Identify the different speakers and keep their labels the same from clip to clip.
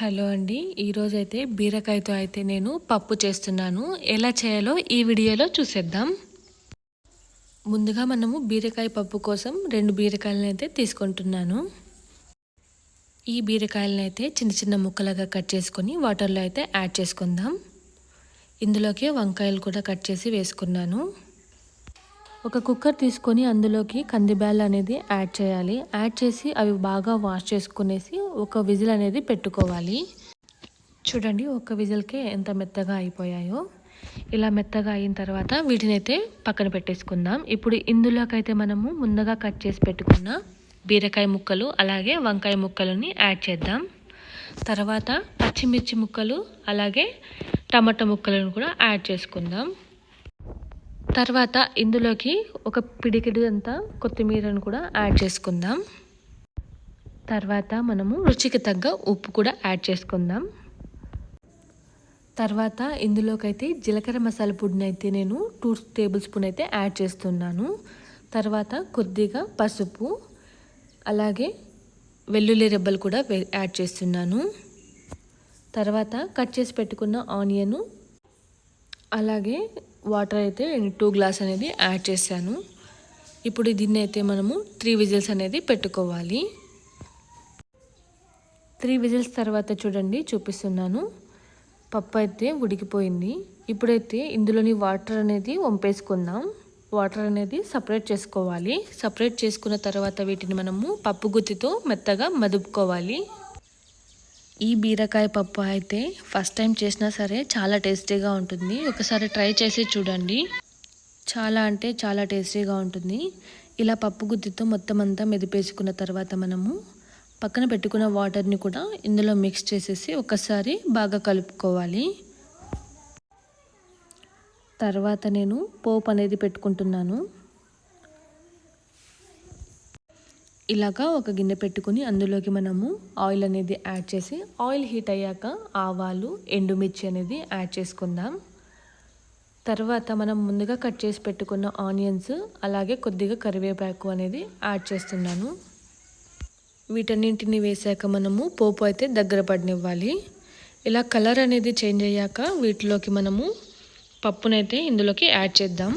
Speaker 1: Hello అండి. ఈరోజైతే బీరకాయతో అయితే నేను పప్పు చేస్తున్నాను. ఎలా చేయాలో ఈ వీడియోలో చూసేద్దాం. ముందుగా మనము బీరకాయ పప్పు కోసం రెండు బీరకాయలను అయితే తీసుకుంటున్నాను. ఈ బీరకాయలను అయితే చిన్న చిన్న ముక్కలుగా కట్ చేసుకొని వాటర్లో అయితే యాడ్ చేసుకుందాం. ఇందులోకి వంకాయలు కూడా కట్ చేసి వేసుకున్నాను. ఒక కుక్కర్ తీసుకొని అందులోకి కందిబ్యాల్ అనేది యాడ్ చేయాలి. యాడ్ చేసి అవి బాగా వాష్ చేసుకునేసి ఒక విజిల్ అనేది పెట్టుకోవాలి. చూడండి ఒక విజిల్కే ఎంత మెత్తగా అయిపోయాయో. ఇలా మెత్తగా అయిన తర్వాత వీటిని అయితే పక్కన పెట్టేసుకుందాం. ఇప్పుడు ఇందులోకైతే మనము ముందుగా కట్ చేసి పెట్టుకున్న బీరకాయ ముక్కలు అలాగే వంకాయ ముక్కలని యాడ్ చేద్దాం. తర్వాత పచ్చిమిర్చి ముక్కలు అలాగే టమాటా ముక్కలను కూడా యాడ్ చేసుకుందాం. తర్వాత ఇందులోకి ఒక పిడికిడి అంతా కొత్తిమీరను కూడా యాడ్ చేసుకుందాం. తర్వాత మనము రుచికి తగ్గ ఉప్పు కూడా యాడ్ చేసుకుందాం. తర్వాత ఇందులోకైతే జీలకర్ర మసాలా పొడిని అయితే నేను టూ టేబుల్ స్పూన్ అయితే యాడ్ చేస్తున్నాను. తర్వాత కొద్దిగా పసుపు అలాగే వెల్లుల్లి రెబ్బలు కూడా యాడ్ చేస్తున్నాను. తర్వాత కట్ చేసి పెట్టుకున్న ఆనియను అలాగే వాటర్ అయితే టూ గ్లాస్ అనేది యాడ్ చేశాను. ఇప్పుడు దీన్ని అయితే మనము త్రీ విజిల్స్ అనేది పెట్టుకోవాలి. త్రీ విజిల్స్ తర్వాత చూడండి చూపిస్తున్నాను. పప్పు అయితే ఉడికిపోయింది. ఇప్పుడైతే ఇందులోని వాటర్ అనేది వంపేసుకుందాం. వాటర్ అనేది సపరేట్ చేసుకోవాలి. సపరేట్ చేసుకున్న తర్వాత వీటిని మనము పప్పు గుత్తితో మెత్తగా మదుపుకోవాలి. ఈ బీరకాయ పప్పు అయితే ఫస్ట్ టైం చేసినా సరే చాలా టేస్టీగా ఉంటుంది. ఒకసారి ట్రై చేసి చూడండి. చాలా అంటే చాలా టేస్టీగా ఉంటుంది. ఇలా పప్పు గుత్తితో మొత్తం అంతా మెదిపేసుకున్న తర్వాత మనము పక్కన పెట్టుకున్న వాటర్ని కూడా ఇందులో మిక్స్ చేసేసి ఒకసారి బాగా కలుపుకోవాలి. తర్వాత నేను పోపు అనేది పెట్టుకుంటున్నాను. ఇలాగా ఒక గిన్నె పెట్టుకుని అందులోకి మనము ఆయిల్ అనేది యాడ్ చేసి ఆయిల్ హీట్ అయ్యాక ఆవాలు ఎండుమిర్చి అనేది యాడ్ చేసుకుందాం. తర్వాత మనం ముందుగా కట్ చేసి పెట్టుకున్న ఆనియన్స్ అలాగే కొద్దిగా కరివేపాకు అనేది యాడ్ చేస్తున్నాను. వీటన్నింటిని వేసాక మనము పోపు అయితే దగ్గర పడినివ్వాలి. ఇలా కలర్ అనేది చేంజ్ అయ్యాక వీటిలోకి మనము పప్పునైతే ఇందులోకి యాడ్ చేద్దాం.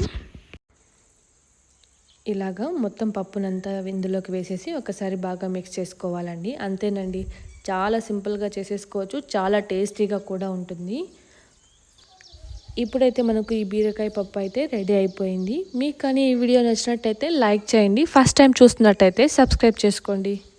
Speaker 1: ఇలాగా మొత్తం పప్పునంతా ఇందులోకి వేసేసి ఒకసారి బాగా మిక్స్ చేసుకోవాలండి. అంతేనండి చాలా సింపుల్గా చేసేసుకోవచ్చు చాలా టేస్టీగా కూడా ఉంటుంది. ఇప్పుడైతే మనకు ఈ బీరకాయ పప్పు అయితే రెడీ అయిపోయింది. మీకు కానీ ఈ వీడియో నచ్చినట్టయితే లైక్ చేయండి. ఫస్ట్ టైం చూస్తున్నట్టయితే సబ్స్క్రైబ్ చేసుకోండి.